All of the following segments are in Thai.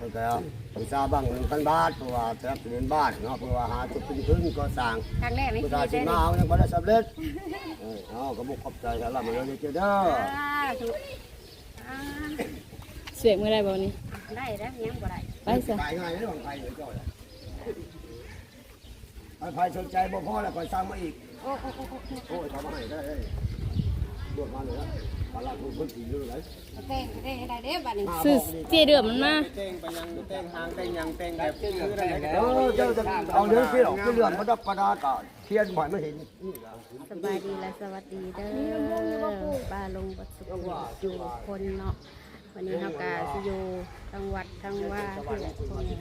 เพิ่นก็อุตสาห์บังหนึ่งพันบาทเพราะว่าจะรับเรียนบ้านเนาะเพราะว่าหาจุดเป็นขึ้นก็สร้างครั้งแรกไม่ผู้คิชายดสิเลยมานี่เอายังบ่ได้สำเร็จเออเอาก็บ่ขอบใจสำหรับมันเลยเจ้าเด้ออ่าถูกอ่าเสียกไม่ได้บ่นี่ได้แล้วยังบ่ได้ไปซะขายง่ายนะของไผเจ้าน่ะไอ้ไผสนใจบ่พอแล้วก็สร้างมาอีก โอ้โอ้โอ้โอ้โอ้ยทำมาให้ได้ได้บวชมาเลยนะ ตลาดทุนคนสีอยู่ไหนโอเคโอเคได้เด้อบัดนี้ซื้อเจเดือมมันมาเต้งไปยังเต้งหางเต้งยังเต้งแบบชื่ออะไรเออเจ้าจะเอาเรื่องที่หรอกเรื่องประดับประดาก็เทียนบ่อยไม่เห็นสบายดีและสวัสดีเด้อป้าลงบัดสุขอยู่คนเนาะวันนี้เฮากาสิอยู่จังหวัดจังว่าที่แหละคนเนี่ย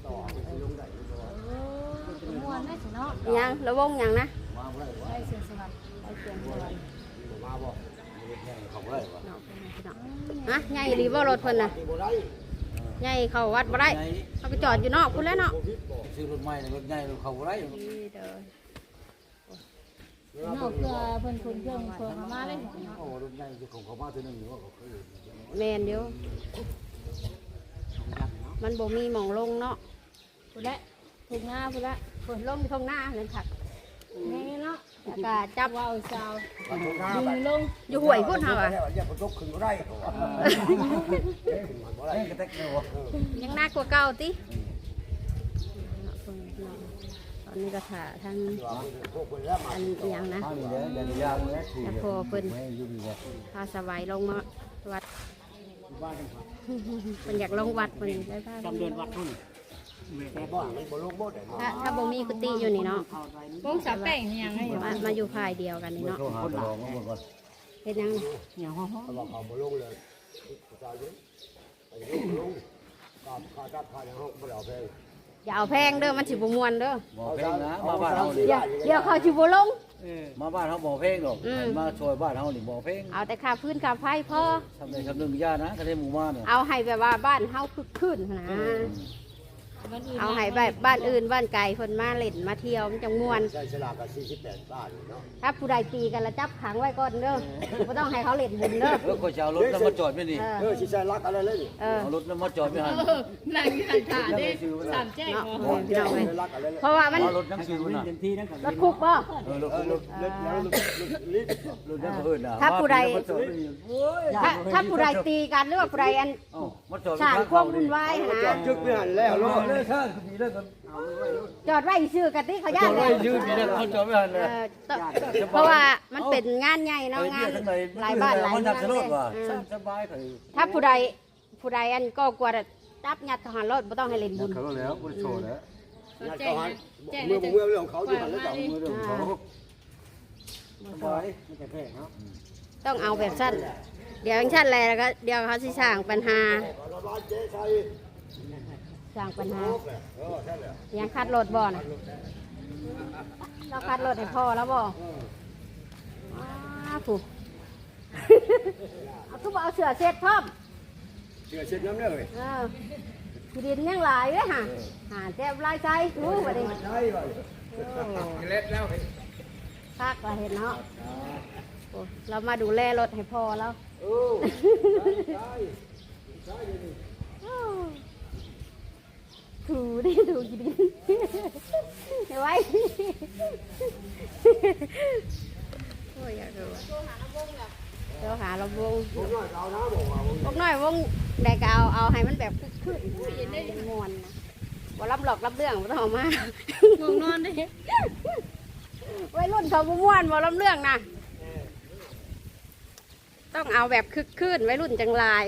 ม่วนได้สิเนาะยังระวงยังนะไปเสียสวัสดิ์ไปเสียสวัสดิ์ ฮะใหญ่หรือบ่รถเพิ่นน่ะที่บ่ได้ใหญ่เข้าวัดบ่ได้เอาไปจอดอยู่นอกพุ่นแล้วเนาะซื้อรถใหม่รถใหญ่รถเขาไรนี่เด้อนอกเพื่อเพิ่นคนเครื่องเพิ่นมาเลยโอ้รถใหญ่จะของเขามาตัวนึงหรือว่าเขาเคยแม่นเดียวมันบ่มีหม่องลงเนาะพุ่นละถูกหน้าพุ่นละเพิ่นลงที่ทางหน้านั่นคักแม่เนาะ แล้วก็จับว้าวสาวมาตรงหน้าดึไปงลงอยู่ห้วยพุ่นเฮาอะเรียกคนยกขึ้นบ่ได้เขาว่าเอ๊ะมันบ่ได้กระแทกเลยวะยังหนักกว่าเก่าติตอนนี้ก็ถ่าทั้งพวกคนแล้วมาอันอหยังนะข้าวนี่เด้อเดี๋ยวยางเลยคือแต่พอเพิ่นไม่อยู่ดีเลยพาสบายลงมาวัดเพิ่นอยากลงวัดเพิ่นได้พาจำเดือนวัดทุ่นแต่บ้านมันบ่ลงบ่ได้ ถ้าถ้าบ่มีกุฏิอยู่นี่เนาะวงสาวแป้งนี่ยังไงมามาอยู่ภายเดียวกันนี่เนาะโทรหาลองมาก่อนเฮ็ดหยังนี่อย่างห้องเขาบอกเขาบ่ลงเลยผู้ชายเยอะไปลงลงกาบขาจับขาในห้องบ่ได้เอาแพงอย่าเอาแพงเด้อมันสิบ่ม่วนเด้อบ่เพลงนะมาบ้านเฮาดิเดี๋ยวเดี๋ยวเขาสิบ่ลง มาบ้านเฮาบ่เพลงหรอกมาช่วยบ้านเฮานี่บ่เพลงเอาแต่ค่าพื้นค่าไฟพอทำได้ทำนึงยานะทะเลหมู่บ้านเนี่ยเอาให้แบบว่าบ้านเฮาคึกคืนนะ เอาให้แบบบ้านอื่นบ้านไกลเพิ่นมาเล่นมาเที่ยวมันจังม่วน ใช้ฉลากกับ48บาทเนาะถ้าผู้ใดตีกันแล้วจับขังไว้ก่อนเด้อบ่ต้องให้เขาเล่นบุญเด้อเออก็จะเอารถแล้วมาจอดไม่นี่เอเอออสิใช้รักอะไรเลยนี่เออเอารถแล้วมาจอดไม่หันนั่งอยู่หันขาเด้สามแจ้งเนาะบ่พี่น้องเอ้ยรักอะไรเลยเพราะว่ามันเอารถนั่งซื้อน่ะรถคุกบ่เออรถเออรรถถรถแล้วรถลิฟต์รถนั่งเพิ่นน่ะถ้าผู้ใดมาจอดไม่นี่โอ้ยถ้าถ้าผู้ใดตีกันหรือว่าผู้ใดอันเอ้ามาจอดสร้างความวุ่นวายหั่นจอนะดจึกไม่หันแล้วเอารรถถเลยข้างมีแล้วกันจอดไว้ซื่อกันติเขาจย่าอนดเลไว้ยยืนมีแล้วเขาจอดไม่หันเอเลยอต้องเพราะว่ามันเป็นงานใหญ่เนาะงานหลายบ้านหลายมันเมืนัอบงสเลนุยกว่ะเออสบายเขาถ้าผู้ใดผู้ใดอันก็กลัวจะจับยัดทหารรถบ่ต้องให้เล่นบุญเขาแล้วบริโภคแล้วงานเขาหันเมื่อเมื่อเรื่องเขาอยู่หันแล้วจ้ะมือเรื่องเขาสบายไม่แพ้เนาะต้องเอาแบบสั้นเดี๋ยวอย่างชั้นอะไรแล้วก็เดี๋ยวเขาสิสร้างปัญหาระบาดเจ๊ใส่สร้างปัญหาเออใช่แล้วยังคัดรถบ่นะเราคัดรถให้พ่อแล้วบ่อ้าถูกเอาทุกเอาเสือเช็ดพร้อมเชื่อเช็ดน้ำเลยเออที่ดินยังหลายเลยฮะหาแต้มลายใจรู้บ่ดิใช่ป่ะเล็ดแล้วคักเราเห็นเนาะโอ้เรามาดูแลรถให้พ่อแล้ว โอ้ใช่ใช่เลยนี่ ถูดิถูกี่ดินเห็นไว้โอ้ยอยากดูอะเดี๋ยวหาลำวงผมน้อยเอานะบอกว่าพวกน้อยวงแดกเอาเอาให้มันแบบขึ้นๆมวนนะว่ารับหลอกรับเรื่องไม่ต้องเอามางงนอนเด้ไว้รุ่นเขาบ่ม่วนบ่รับเรื่องนะต้องเอาแบบคึกคืนไว้รุ่นจังลาย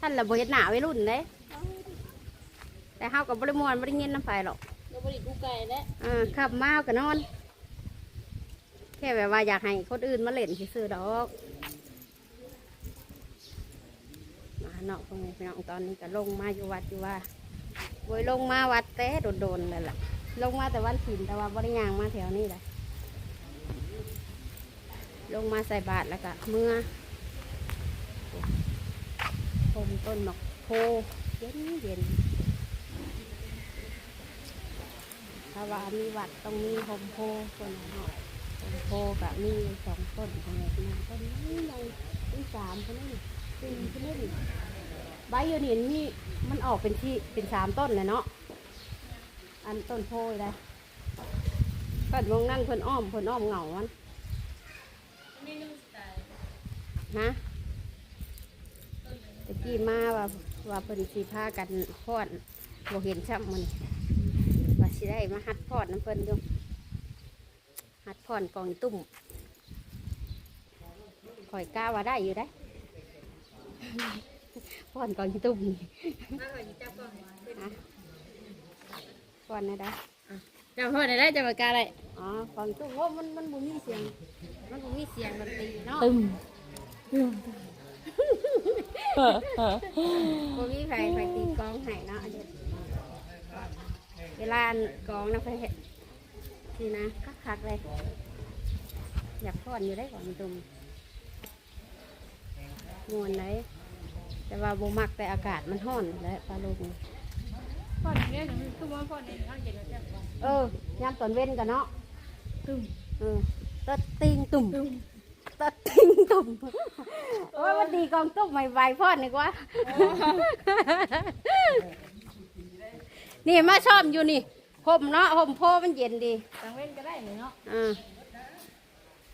ท่านระเบิดหนาไว้รุ่นเด้ แต่เฮากับบริมวนบริเงินน้ำไฟหรอกเราบ่ได้กูไก่แล้วอ่าขับมาก็นอน แค่แบบว่าอยากให้คนอื่นมาเล่นซื่อๆดอกมาเนาะพวกนี้พี่น้องตอนนี้ก็ลงมาอยู่วัดอยู่ว่าโวยลงมาวัดแต่โดนๆเลยล่ะ ลงมาแต่วันถิ่นแต่ว่าบริยางมาแถวนี้แหละลงมาใส่บาตรแล้วก็เมื่อชมต้นหมอกโพเย็นเย็นๆ ถ้าว่ามีวัดต้องมีหมโพคนละเนาะหมโพกับมีสองต้นตรงนี้ต้นนี้เลยต้นสามคนนี้สี่คนนี้ใบยู่นี่นี่มันออกเป็นที่เป็นสามต้นเลยเนาะอันต้นโพยเลยเพิ่นวงนั่นเพิ่นอ้อมเพิ่นอ้อมเหงามันฮะตะกี้มาว่าว่าเพิ่นสีพากันพอดบ่เห็นช้ำมัน สิได้มาหัดพอดน้ำเพิ่นอยู่หัดพอดกองตุ่มข่อยกล้าว่าได้อยู่ได้พอดกองตุ่มนี่ฮะพอดนะได้จะพ่อได้ได้จะประกาศอะไรอ๋อฟังตู้ว่ามันมันบ่มีเสียง มันบ่มีเสียงดนตรีเนาะตึมบ่มีไผไผตีกลองให้เนาะอันนี้ เวลากองนะไผเฮ็ดนี่นะคักๆเลย อยากพอนอยู่ได้ก่อนตุ่มมวนไหนแต่ว่าบ่มักแต่อากาศมันร้อนและปลาลูกนี่พ่อเนี่ยนูคือว่าพ่อเนี่ยเขาเห็นแล้วเออยามตอนเว้นกันเนาะตุ่มเออตัดติงตุ่มตัดติงตุ่มโอ้ยมันดีกองตุ่มใหม่ใบพอดนี่กว่า นี่มาชอบอยู่นี่ห่มเนาะห่มโพมันเย็นดีตังเว้นก็ได้เนาะอ่า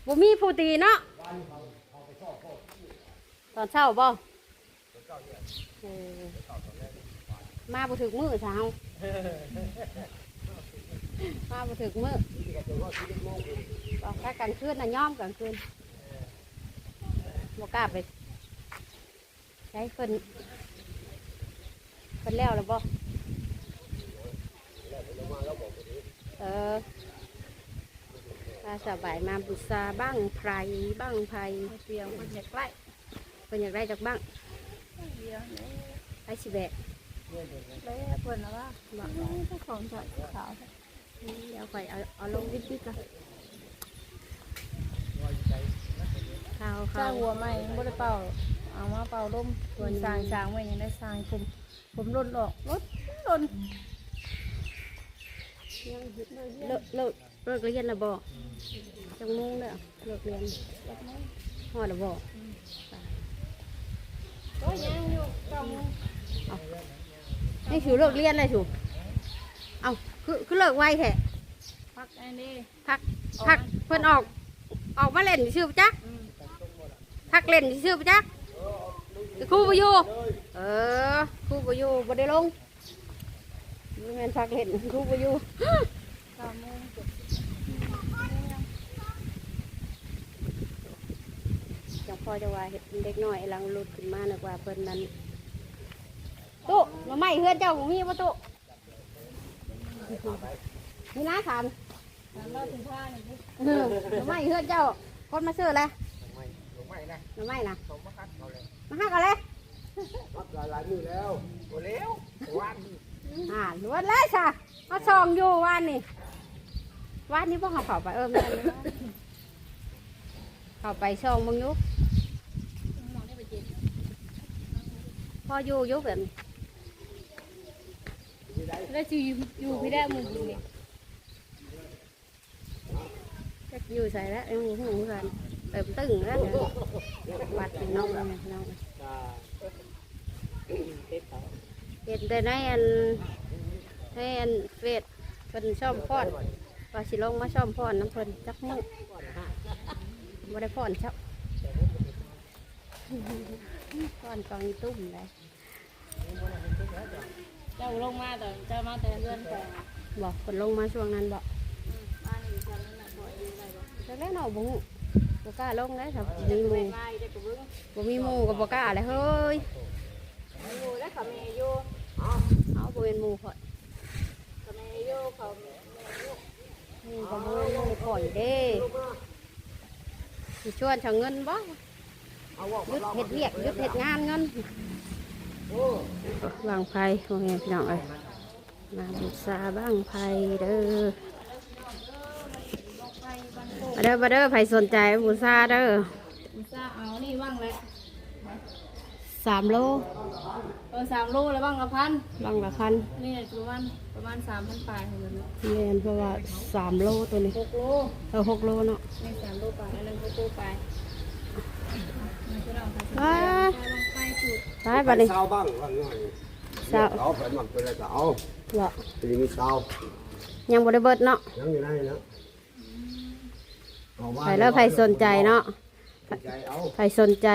บ่มีผู้ตีเนาะตอนเช้าบ่เออมาบ่ถึกมือสาวมาบ่ถึกมือบอกถ้ากลางคืนน่ะย่อมกลางคืนบ่กล้าไปใช้เพิ่นเพิ่นแล้วหรือบ่ เออปลาสบายมาบุษาบ้างไพรบ้างไพรเปียงมันอยากไล่เป็นอยากได้จากบ้างเดียวไอชิแบกแล้วเพิ่นนะว่าบอกเจ้าของถอดขาวเดี๋ยวค่อยเอาเอาลงวิดวิดก่อนข้าวสร้าข้างวหัวใหม่บ่ได้เป่าเอามาเป่าลมตัวสร้างสร้างไว้ยังได้สร้างผมผมลดออกลดล ดเลิกเลิกเลิกเรียนแล้วบอกจังมุงเด้อเลิกเรียนหอดแล้วบอกก็ยังอยู่ต้องนี่ถือเลิกเรียนเลยถูกเอาคือคือเลิกไวแท้พักอันนี้พักพักเพิ่นออก ออกมาเล่นชื่อปะจักพักเล่นชื่อปะจักครูปอยู่เออครูปอยู่บ่ได้ลง บ่แม่นพักเล่นครูปอยู่เก้าโมงเจ็ดจังพ่อจะว่าเห็ดเด็กน้อยลังหลุดขึ้นมาหนึกว่าเพิ่นนั้นตุ๊มาไม่เฮือนเจ้าของมีบ่ตุ๊นี่นะถามสามร้อยถึงห้าหนึ่งเออมาไม่เฮือนเจ้าคนมาซื้ออะไรลงไม่นะมาไม่นะมมาคัดเขาเลยมาหักอะไรรับหลายมือแล้วโอ้เร็ววัน อ่าล้วนเลยค่ะมาส่องอยู่วันนี้วันนี้พวกเขาเข้าไปเออแม่นเลยเข้าไปส่องมึงอยุมองได้ไปเจ็ดพออยู่อยุแบบนี้แล้วจะอยู่อยู่พี่ได้มึงยิงเนี่ยจะอยู่ใส่แล้วยังหูกันเติมตึงแล้ววัดพี่น้องเลยพี่น้อง เห็นแต่ในอันในอันเฟซเพิ่นชอบพอดว่าสิลงมาชอบพอดน้ำเพิ่นจักมุกบ่ได้พอนชับพอนกองอีตุ้มเลยเจ้าลงมาแต่เจ้ามาแต่เลื่อนแต่บอกเพิ่นลงมาช่วงนั้นบอกบ้านอยู่ชั้นนั้นน่ะบ่อยู่ได้บ่แล้วแล้วเนาะบ่ฮู้บ่กล้าลงเลยครับมีหมู่ไล่ได้กับเบิ้งบ่มีหมู่ก็บ่กล้าเลยเฮ้ยอยู่แล้วเขาแม่อยู่ เอาบ่เป็นหมู่ข่อยเขาแม่อยู่เขาแม่อยู่หมู่ก็บ่เป็นหมู่ข่อยเด้สิชวนชาวเงินบ่เอาว่าหยุดเฮ็ดเวียกหยุดเฮ็ดงานเงินบางไผ่โอเคพี่น้องเอ้ยมาบูชาบ้างไผ่เด้อมาเด้อมาเด้อไผ่สนใจบูชาเด้ออุตส่าห์เอานี่ว่างแล้ว สามโลเออสามโลแล้วบ้างละพันบางละคันนี่ประมาณประมาณสามพันปลายของมันเรียนเพราะว่าสามโลตัวนี้หกโลเออหกโลเนาะนี่สามโลปลายอันนั้นหกโลปลายมันจะเราค่ะว้าไปไปจุดไปบัดนี้เศร้าบ้างว่าง่ายเศร้าเอาแผ่นหมักตัวอะไรก็เอาบ่ทีนี้มีเศร้ายังบ่ได้เบิดเนาะยังอยู่ไหนนะเอาว่าไปแล้วใครสนใจเนาะ ใจเอาใครสนใจ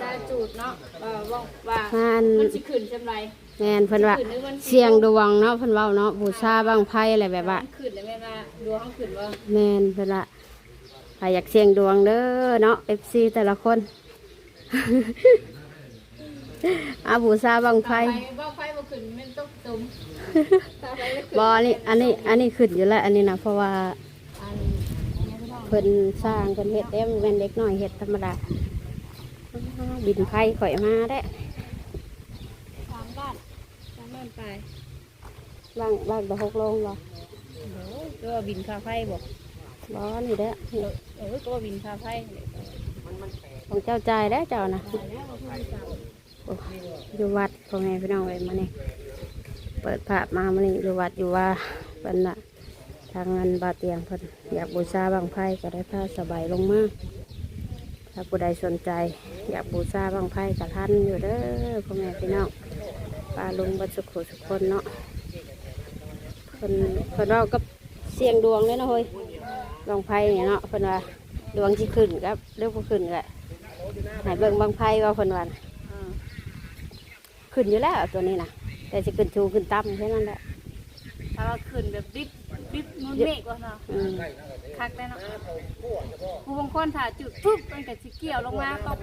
ซาจูดเนาะว่าว่าว่างาน มันสิขึ้นจังไรแม่นเพิ่นว่าขึ้นหรือมันเสียงดวงเนาะเพิ่นเว้าเนาะบูชาบังไพ่อะไรแบบว่า มันขึ้นเลยแม่ว่าดวงเขาขึ้นว่าแม่นเพิ่นว่าใครอยากเสี่ยงดวงเด้อเนาะ FC แต่ละคน อาบูชาบังไพ่ไปว่าไฟบ่ขึ้นมันต้องตุ่มตาไปบ่ขึ้นบอนี่อันนี้ อันนี้ขึ้นอยู่แล้ว อันนี้นะเพราะว่าอันนี้พี่น้องเพิ่นสร้างเพิ่นเฮ็ดเต็มนเป็นเล็กน้อยเฮ็ดธรรมดา บินไพ่ข่อยมาได้สามบ้านสามบ้านไปบางบางตะหกลงบ่โอ้ยก็ว่าบินค่าไฟบอกบ่นี่เด้อเออก็ว่าบินค่าไฟของเจ้าจ่ายแล้วเจ้านะตายแล้วว่าเพิ่นจะเอาโอ้อยู่วัดพ่อแม่พี่น้องเอ้ยมานี่เปิดภาพมามานี่อยู่วัดอยู่ว่าเพิ่นน่ะทางเงินบาเตียงเพิ่นอยากบูชาบางไพ่ก็ได้ผ้าสบายลงมา ถ้าผู้ใดสนใจ อยากบูชาบางไพ่กับท่านอยู่เด้อพ่อแม่พี่น้องปลาลุงบัดสุขุสุขคนเนาะเพิ่นเพิ่นเราก็เสียงดวงเลยเนาะเฮ้ยบางไพ่เนี่ยเนาะเพิ่นว่าดวงที่ขึ้นครับเรื่องบ่ขึ้นก็ให้เบิ่งบางไพ่ว่าเพิ่นว่าน่ะอ่าขึ้นอยู่แล้วตัวนี้นะแต่จะขึ้นชูขึ้นต่ำแค่นั้นแหละถ้าว่าขึ้นแบบดิบดิบมันเมฆว่าเนาะอืม คักได้เนาะผู้บางคนถ้าจุดปุ๊บมันก็สิเกี่ยวลงมาตก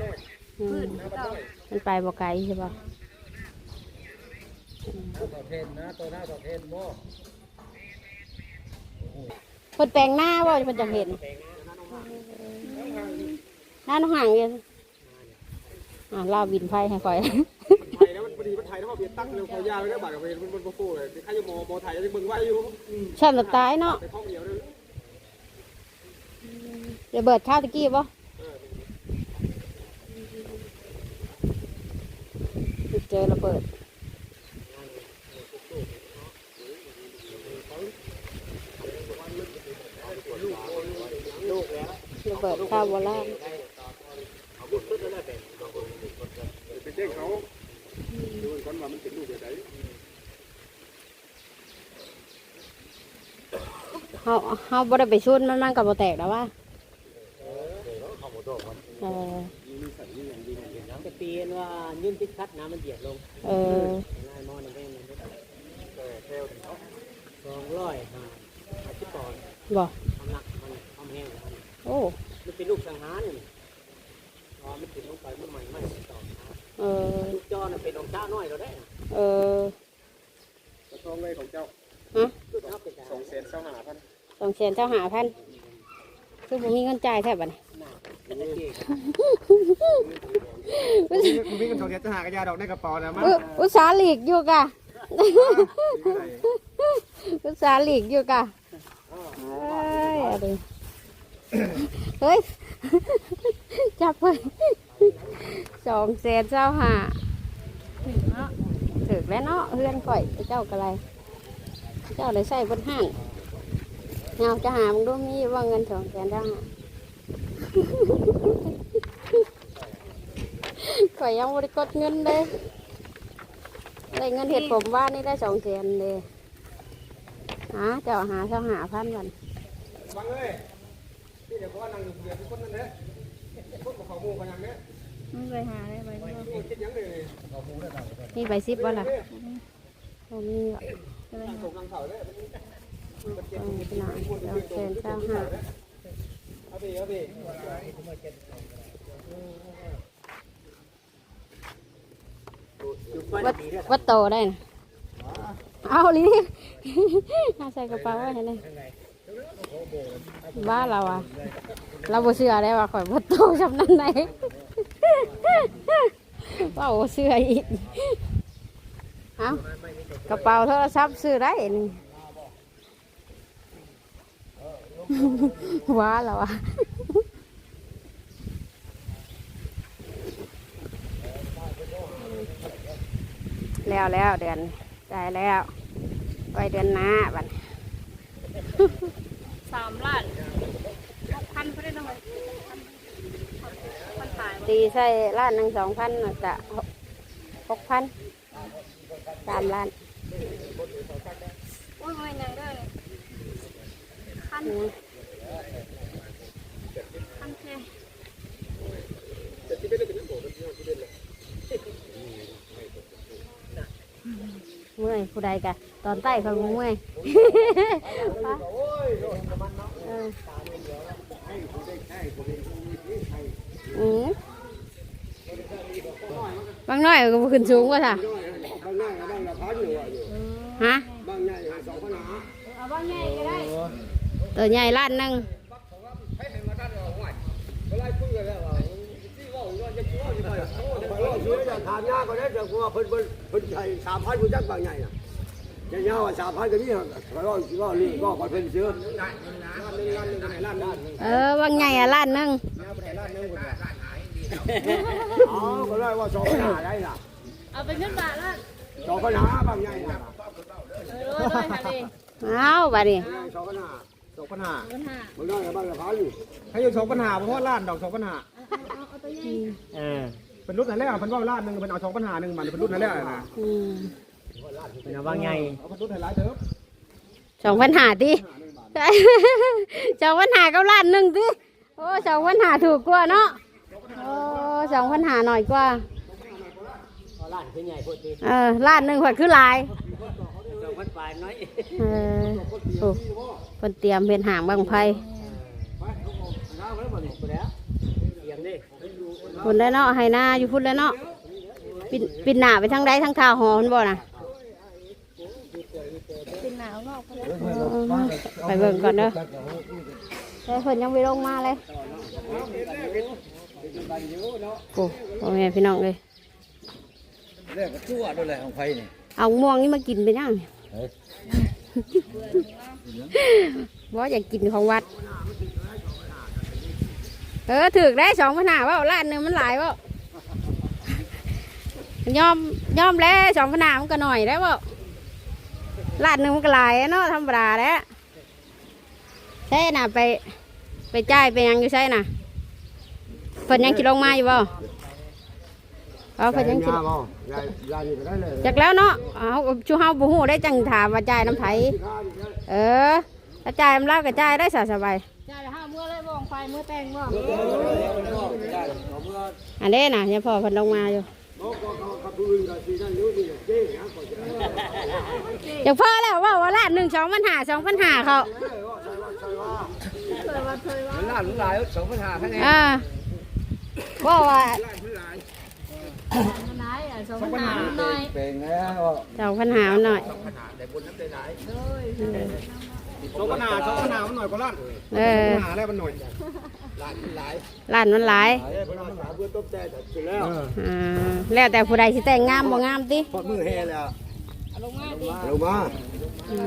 อืพื้มนเก่ามันไปบ่ไกลใช่ปะต่อเทนนะตัวหน้าต่อเทนบ่เพิ่นแปลงหน้าว่าเพิ่นจะเห็นหน้าน้องห่างเดียวอ่าลาวบินไฟให้คอยไทยนะมันพอดีมันไทยแล้วพอเบียดตั้งเร็วเขายาวเลยบาดกับเวรมันมันโฟูเลยใครจะมอมอไทยจะเบิ่งไว้อยู่ชอบแบบตายเนาะ องเดียวเลยเดี๋ยวเบิดข้าวตะกี้บ่เจอระเบิดระเบิดข้าวโบราณไปเจ๊เขาดูก่อนว่ามันเป็นลูกแบบไหนเฮาเฮาบ่ได้ไปชุนมันมันก็บ่แตกแล้วว่า เออจะเปลี่ยนว่ายื่นติดคัดน้ำมันเดียดลงเออง่ายมอนี่แม่มันสองร้อยห้าห้าสิบปอนด์บ่ความหนักมันความแห้งมันโอ้มันเป็นลูกสังหารนี่พอมันติดลงไปมันใหม่ไม่ต่อนะเออลูกจอน่ะเป็นของเจ้าน้อยเราได้นะเออกระทองเลยของเจ้าฮะลูกเจ้าเป็นสองแสนเก้าหาพันสองแสนเจ้าหาพันคือผมมีเงินจ่ายแทบบัดนี้เป็นตะเกียบ คุณพี่กันสองแสนจะหากระยาดอกในกระเป๋านะมั้งอุตสาหลีกอยู่กะอุตสาหลีกอยู่กะเฮ้ยจับเฮ้ยสองแสนเจ้าหาถึงเนาะถึกแล้วเนาะเฮือนข่อยเจ้ากะไร เจ้าเลยใส่บนห้างเงาจะหามึงดูมีว่าเงินสองแสนเจ้าหา ข่อยยังบริกดเงินเลยได้เงินเห็ดผมว่านี่ได้สองแสนเลยหาเจ้าหาเจ้าหาพันวันบังเลยที่เดี๋ยวก็นั่งอยู่เดียวทุกคนนั่นแหละคนของเขามูกันยังเนี้ยมันไปหาได้ไปเนาะนี่คิดยังเลยนี่ใบซิปวะล่ะโอ้มีวะส่งทางเขาเลยเออขนาดสองแสนเจ้าหาเอาดิเอาดิ วัดวัดโตได้นะเอาลิเอาใส่กระเป๋าไว้ให้เลยบ้าเราอะ เราบ่เชื่อได้ว่าข่อยวัดโตจำนั้นไหนว่าบ่เชื่ออีก เอากระเป๋าโทรศัพท์ซื้อได้นี่ ว้าเราอะแล้วแล้วเดือนจ่ายแล้วไว้เดือนหน้าบัดสามล้านหกพันเพื่อนเอาไว้พันตตีใส่ล้านหนึ่งสองพันกะหกพันสามล้านโอ้ยไม่ไหนได้เลยคันอืมคันแค่ เมื่อยผู้ใดกะตอนใต้เขาเมื่อยอืมบางน้อยก็ขึ้นสูงกว่าท่ะ บางหน้ากับบางละพันอยู่ว่าอยู่ ฮะ บางใหญ่สองพันหา เอาบ้างไงก็ได้ ตัวใหญ่ล้านหนึ่งให้ให้มาด้านเราห่วยเวลาคุยกันแล้วว่าที่ว่าว่าจะคิดว่าจะไปโอ้ไปว่าซื้อจะทานยาก็ได้แต่ว่าเพิ่นเพิ่นเพิ่นใช้สามพันผู้จักบางใหญ่น่ะจะยาวว่าสามพันก็นี่ไปว่าว่านี่ก็ก็เพิ่นซื้อล้านหนึ่งล้านหนึ่งไหนล้านล้านหนึ่งเออบางใหญ่อะล้านหนึ่งน้าไปไหนล้านหนึ่งคนละอ๋อก็ได้ว่าสองพันหาได้ล่ะเอาไปขึ้นบาทแล้วสองพันหาบางใหญ่น่ะเออร้อยร้อยค่ะดิเอาบัดนี้สองพันหา สองปัญหาปัญหาบางน้อยกับบางละพันอยู่ให้อยู่สองปัญหาเพราะว่าล้านดอกสองปัญหาเอาเอาตัวใหญ่เออเป็นรุ่นไหนแล้วเป็นว่าล้านหนึ่งเป็นเอาสองปัญหาหนึ่งมันเป็นรุ่นไหนแล้วนะอืมเป็นเอาว่าไงเอาเป็นรุ่นไหนหลายเถอะสองพันหาดิสองพันหาก็ล้านหนึ่งดิโอ้สองพันหาถูกกว่าเนาะโอ้สองพันหาหน่อยกว่าพอล้านคือใหญ่โพดดีเออล้านหนึ่งขวดคือหลายสองพันปลายน้อยเออ โอ้คนเตรียมเป็นหางบางไพน้าแล้วบ่นี่บ่แล้วเตรียมดิพุ่นแล้วเนาะให้หน้าอยู่พุ่นแล้วเนาะปิดปิดหน้าไปทางใดทางข่าวหอมันบ่น่ะเป็นหนาวนอกไปแล้วไปเบิ่งก่อนเด้อแต่เพิ่นยังไม่ลงมาเลยโอ้พ่อแม่พี่น้องเลยเรื่องชั่วด้วยแหละของไฟนี่เอาม่วงนี่มากินไปยังเนี่ย ว่อยากกินของวัด เออถือได้สองพันหาว่าล้านหนึ่งมันหลายว่ายอมยอมแล้วสองพันหามันก็หน่อยได้ว่าล้านหนึ่งมันก็หลายเนาะธรรมดาแล้วใช่น่ะไป ไปจ่ายไปยังอยู่ใช่น่ะเพิ่นยังกินลงมาอยู่บ่ เอาเพิ่นยังกินยาบ่ยายยานี่ก็ได้เลยจากแล้วเนาะเอาชูเฮาบ่ฮู้ได้จังถามว่าจ่ายน้ำไผเออถ้าจ่ายน้ำลาวก็จ่ายได้สะสบายจ่ายละห้าเมื่อเลยบ่องไฟเมื่อแต่งบ่อันนี้น่ะเนี่ยพ่อเพิ่นลงมาอยู่บอกก็เขาเขาปืนกับสีนั่นอยู่นี่เจ๊นะก็จะอย่างพ่อแล้วว่าว่าละหนึ่งสองปัญหาสองปัญหาเขามันล้านหลายสองปัญหาแค่นี้อ่าว่าว่ามันไหนอะ สองปัญหาหน่อยเป็นแล้วสองปัญหาหน่อยสองปัญหาสองปัญหามันหน่อยก็ล้านเออปัญหาแล้วมันหน่อยล้านมันหลายล้านมันหลายเพื่อตบแต่งแล้วแล้วแต่ผู้ใดสิแต่งงามบ่งามติพอมือแห่แล้ว ลงมาดิลงมาเพิ่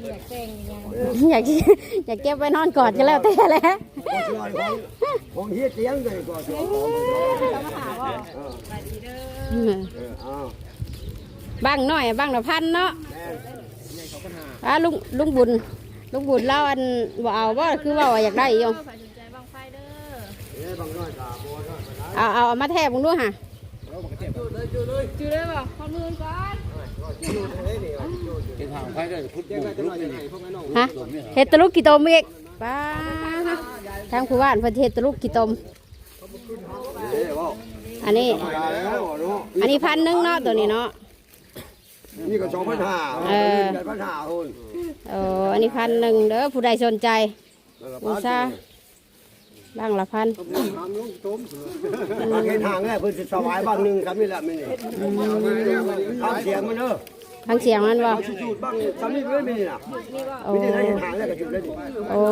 นอยากแต่งอย่างอยากอยากเก็บไว้นอนกอดก็แล้วแต่แหล้วก็ช่วยของของเฮียเตียงเลยก็ช่วยของเขามาหาบ่เออเอาบ้างน้อยบ้างละพันเนาะแม่อ่าลุงลุงบุญลุงบุญเล่าอันบ่เอาบ่คือว่าว่าอยากได้อยู่ใครสนใจบ้างไฟเด้อเอ้บางน้อยตาบัวน้อยก็ได้เอาเอาเอามาแทบมึงดูฮะจือได้บ่ข้อมือก่อน เป็นทางไฟก็พุทธบุกลุหน่กอยนี่ยัวกนั้นน้องฮะเฮ็ดตะลุกกี่ตมอีกป้าทางผู้บ้านเพิ่นเฮ็ดตะลุกกี่ตมอันนี้ อันนี้พันหนึ่งเนาะตัวนี้เนาะนี่ก็สองพันห้าเออพันห้าคนเอออันนี้พันหนึ่งเด้อผู้ใดสนใจบูชา บ้างละพันบางเห็นห่างแล้วเพิ่นสิสวายบางหนึงครับนี่แหละมื้อนี้ทำเสียงมันเด้อฟังเสียงมันบ่เอาสิจูดบ้างทำนี่เด้อมีนี่น่ะโอ้มีนี่ให้เห็นห่างแล้วก็จุดเลยดิโอ้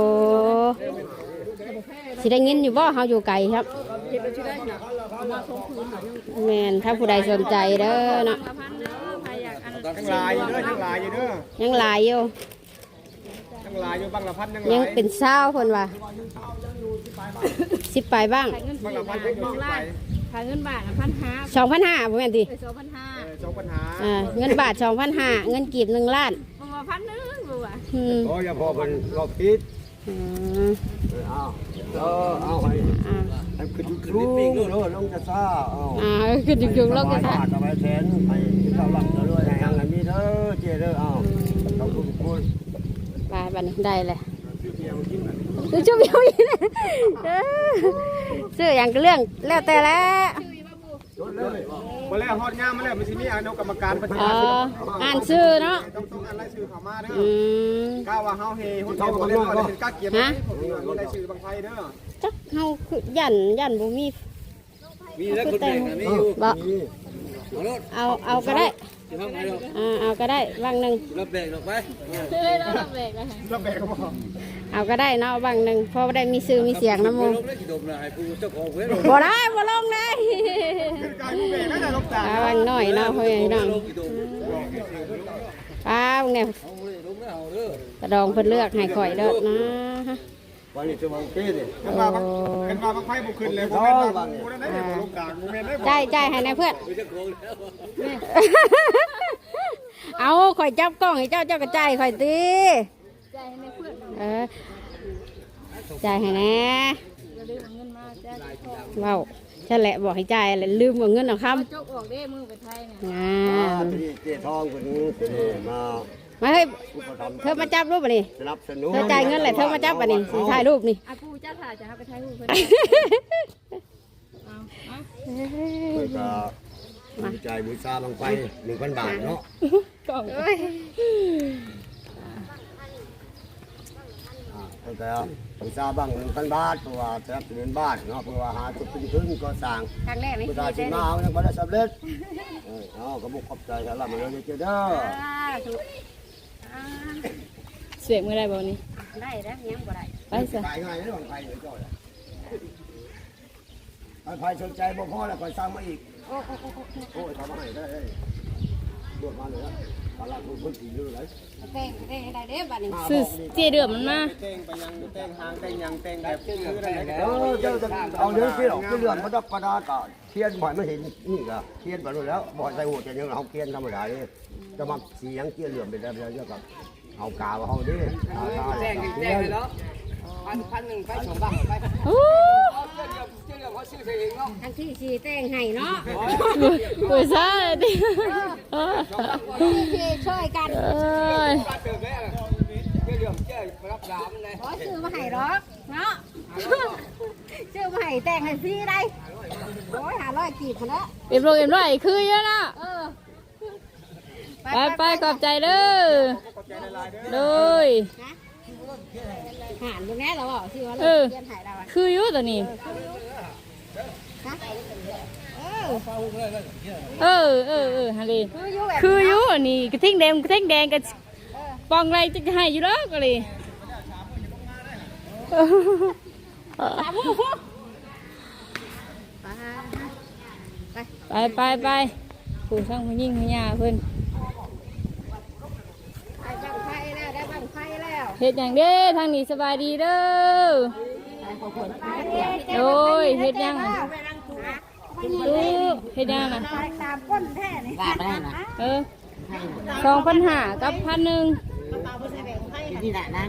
สิได้ยินอยู่บ่เฮาอยู่ไกลครับแม่นถ้าผู้ใดสนใจเด้อเนาะละพันเด้อใครอยากอันทั้งลายอยู่เด้อทั้งลายอยู่เด้อยังหลายอยู่ทั้งลายอยู่บางละพันทั้งยัลางยเป็นเศร้าเพิ่นว่า สิบปลายบ้างขายเงินบางสี่ละพับานทยังบอกสิบล้าไปนขายเงินบาทละพันห้าสองพันห้าบ่แม่นติไปสองพันห้าสองปัญหาอ่าเงินบาทสองพันห้าเงินกีบหนึ่งล้านบอกว่าพันหนึงบอกว่าอืมโอ้ยอย่าพอเพิ่นก็ผิดอืมเออเอาเออเอาให้อ่าให้ขึ้นสูงเออลงจะซ่าเอาอ่าขึ้นจุกๆแล้วก็สซะบายสบายแสนไปเข้าหลังจะรวยให้ยังอันนี้เด้อเจ้เด้อเอาขอบคุณทุกคนไปบัดนี้ได้เลย ซื้อชุบยังอีกนะเออซื้ออย่างก็เรื่องแล้วแต่แล้วจดเลยมาแล้วฮอดงามมาแล้วมันสิมีอนุกรรมการประอ๋จาออ่านชื่อเนาะต้องต้องอ่านรายชื่อเข้ามาเด้ออืมก้าวว่าเฮาเฮหุ่นเฮาบ่เล่นบ่ได้เป็นกาเกียรติผมมีรายชื่อบางไทยเด้อจักเฮาคือยันยันบ่มีมีแล้วคนแบ่งนะมีอยู่บ่นี่เอารถเอาเอาก็ได้จะทำไงดอกอ่าเอาก็ได้บางหนึ่งรถแบ่งดอกไปรับแบกก็บ่ เอาก็ได้เนาะบางหนึ่งเพราะว่าได้มีซื้อมีเสียงน้ำมูลงได้กี่ดมนะให้ผู้เจ้าของเว้ยลงบ่ได้บ่ลงเลยกายผู้แบกน่าบางหน่อยเนาะพ่อใหญ่น้องปลาบางเนี่ยเอาเลยลงแล้วเอาเด้อกระดองเพิ่นเลือกให้ข่อยเด้อนะวันนี้จะวางเต้ดิกันว่าบางกันว่าบางไฟบ่ขึ้นเลยบ่แม่นว่าบ่ได้ได้บ่ลงกลางบ่แม่นได้บ่จ่ายจ่ายให้นายเพื่อนเจ้าของแล้าข่อยจับกล้องให้เจ้าเจ้าก็จ่ายข่อยตีใจให้เพื่อน เออจ่ายให้แน่อย่าลืมเอาเงินมาแจ้งพ่อเว้าฉันแหละบอกให้จ่ายแหละลืมเอาเงินเอาคจกออกเด้มือไปไทยเนี่ยำงามานที่เจ้ทองคนนี้มามาเฮ้ยอุปถัมภ์เธอมาจับรูปป่ะนี่สนับสนุนเธอจ่ายเงินแหละเธอมาจับป่ะนี่สีถ่ายรูปนี่อากูจ้าถ่ายจะให้ไปไทยรูปเพื่อนเอาเอาเพื่อก็ดีใจบูชาบังไฟหนึ่งพันบาทเนาะ กล่องเอ้ยอ่าเพื่อก็บูชาบังหนึ่งพันบาทเพราะว่าสนับสนุนบ้านเนาะเพราะว่าหาจุดเป็นขึ้นก็สร้างครั้งแรกนี่บูชาสิมาเอายังบ่ได้สำเร็จเออเอาก็บุกขอบใจกันละมันเลยเจ้าเด้อถูกอ่าเสียงไม่ได้บ่นี่ได้แล้วยังบ่ได้ไปซะขายง่ายเรื่องไฟเลยจ้อยถ้าไฟสนใจบ่พอแล้วก็สร้างมาอีก โอ้โอ้โอ้โอ้โอ้ยทำมาให้ได้ได้รวดมาเลยนะ ตลาดคนคนขี่อเลยเต้งเต้งได้เด้บัดนี้ซื้อเจเดือมมันมาแต่งไปยังแต่งหางแต่งยังแต่งแบบคือได้เออเจ้าจะเอาเนื้อเกี่ยวเกี่ยวมันดับกระดาษก็เทียนบ่อยไม่เห็นนี่ก็เทียนไปแล้วบ่อยใส่หัวจะยังเอาเทียนธรรมดาเลยจะมาเสียงเกี่ยวเหลือมไปแล้วเยอะกับเอากาวเอาดิเอากาแจ้งแจ้งไปแล้วพันพันหนึ่งไปสองบังไป เจ้าเดียวเขาซื้อเองเนาะทั้งที่สีเต้งให้เนาะปุยซ่าดิเออที่ช่วยกันเอ้ยป้าเติมแล้วเจ้าเดียวเจ้ารับรามเลยขอซื้อมาให้หรอกเนาะซื้อมาให้แต่งให้ฟรีได้โอ้ยหาร้อยกีบพอแล้วเอ็มโรงเอ็มร้อยคือเยอะนะเออไปไปขอบใจเด้อโดยหานตรงนี้เราบอกชื่อว่าเออเรียนหายเราอะคืออยู่ตัวนี้ เออเออเออเออฮันดีคืออยู่แบบคืออยู่อันนี้กระทิงแดงกระทิงแดงกับปองไรจะให้อยู่แล้วก็เลยตามผู้ผู้ไปไปไปไปผู้ช่างผู้ยิ่งผู้ยาเพิ่นได้บังไฟแล้วได้บังไฟแล้วเฮ็ดอย่างเด้ทางนี้สบายดีเด้อ โอ้ยเฮ็ดยังดูเฮ็ดยังน่ะตามก้นแท้นี่ว่าไปได้นะเออสองพันห้ากับพันหนึ่งนี่แหละนะ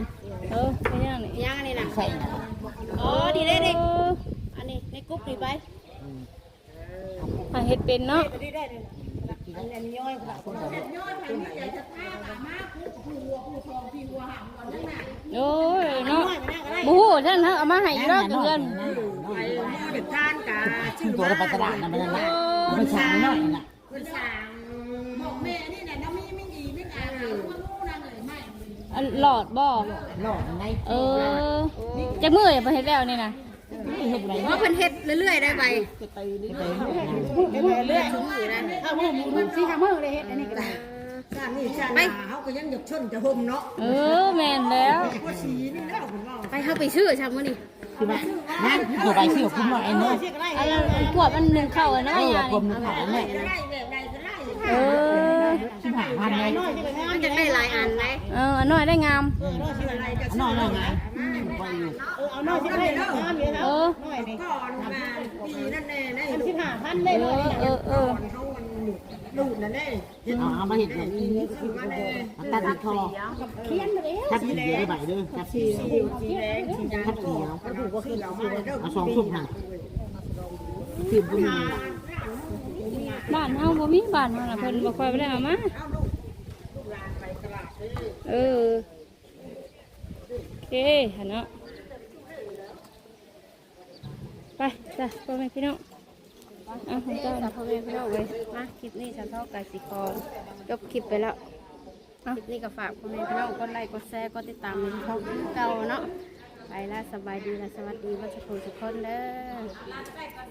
เออเฮ็ดยังนี่ยังนี่นะใช่นะอ๋อดีได้เอเด็กออันนี้ในกรุ๊ปนี่ไปทางเฮ็ดเป็นเนาะโอ้ยเนาะ บูฮู้ท่านเฮาเอามาให้อยู่แล้วเดือนชื่อตัวเราไปตลาดนะมันนั่นแหละมันช้าหน่อยนะอันหลอดบ่หลอดอะไรเออจักมืออย่าไปเฮ็ดแล้วนี่นะเห็ดอะไรเพราะเพิ่นเฮ็ดเรื่อยๆได้ไปเลือดไปเขาก็ ยังหยกชนจะห่มเนาะเออแม่นแล้วไปเข้าไปชื่อชามมื้อนี้คือว่านั่นตัวไปชื่อคุ้มหน่อยเนาะอันนั้นอันกวดมันหนึ่งเข้าอะเอนะออย่างกลมนี้ขาเนี่ยเออชิบหายพันเลยมันจะได้หลายอันไหมเอออันน้อยได้งามนอกนอกไงไปอยู่เออเออเออเออดูนั่นแน่เห็นเอาเอามาเห็ดแบบนี้ซื้อมาแน่ตัดคอทับสีได้ใบเด้อทับสีสีสีแดงสีดำก็เขาถูกก็คือเรามาเด้อเอาสองชุบหั่นสิบบุญบ้านเฮาบ่มีบ้านเฮาน่ะเพิ่นบ่ค่อยไปได้เอามาเอาลูกลูกหลานไปตลาดซื้อเออโอเคหั่นเนาะไปจ้ะพ่อแม่พี่น้อง อาของเจ้าจ้าพ่อแม่พี่น้องเลยมาคลิปนี้ฉันเท่ากับสิคอจบคลิปไปแล้วคลิปนี้ก็ฝากพ่อแม่พี่น้องกดไลค์กดแชร์กดติดตามในช่องเก่าเนาะไปแล้วสบายดีและสวัสดีวัชทุกคนเด้อ